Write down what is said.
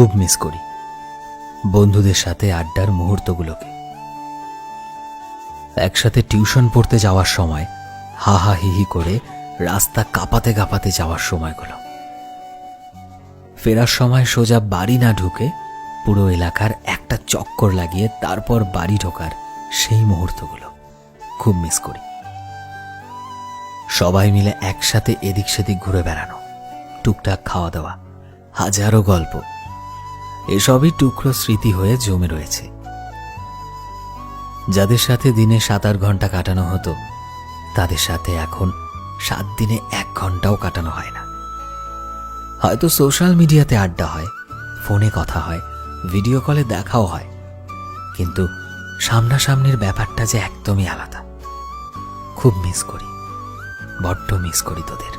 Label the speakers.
Speaker 1: খুব মিস করি। বন্ধুদের সাথে আড্ডার মুহূর্তগুলোকে। একসাথে টিউশন পড়তে যাওয়ার সময়, হা হা হি হি করে রাস্তা কাঁপাতে কাঁপাতে যাওয়ার সময়গুলো। ফেরার সময় সোজা বাড়ি না ঢুকে পুরো এলাকার একটা চক্কর লাগিয়ে তারপর বাড়ি ঢোকার সেই মুহূর্তগুলো খুব মিস করি। সবাই মিলে একসাথে এদিক সেদিক ঘুরে বেড়ানো, টুকটাক খাওয়া দাওয়া, হাজারো গল্প এসবই টুকরো স্মৃতি হয়ে জমে রয়েছে। যাদের সাথে দিনে সাত আট ঘণ্টা কাটানো হতো, তাদের সাথে এখন সাত দিনে এক ঘন্টাও কাটানো হয় না। হয়তো সোশ্যাল মিডিয়াতে আড্ডা হয়, ফোনে কথা হয়, ভিডিও কলে দেখাও হয়, কিন্তু সামনাসামনির ব্যাপারটা যে একদমই আলাদা। খুব মিস করি, বড্ড মিস করি তোদের।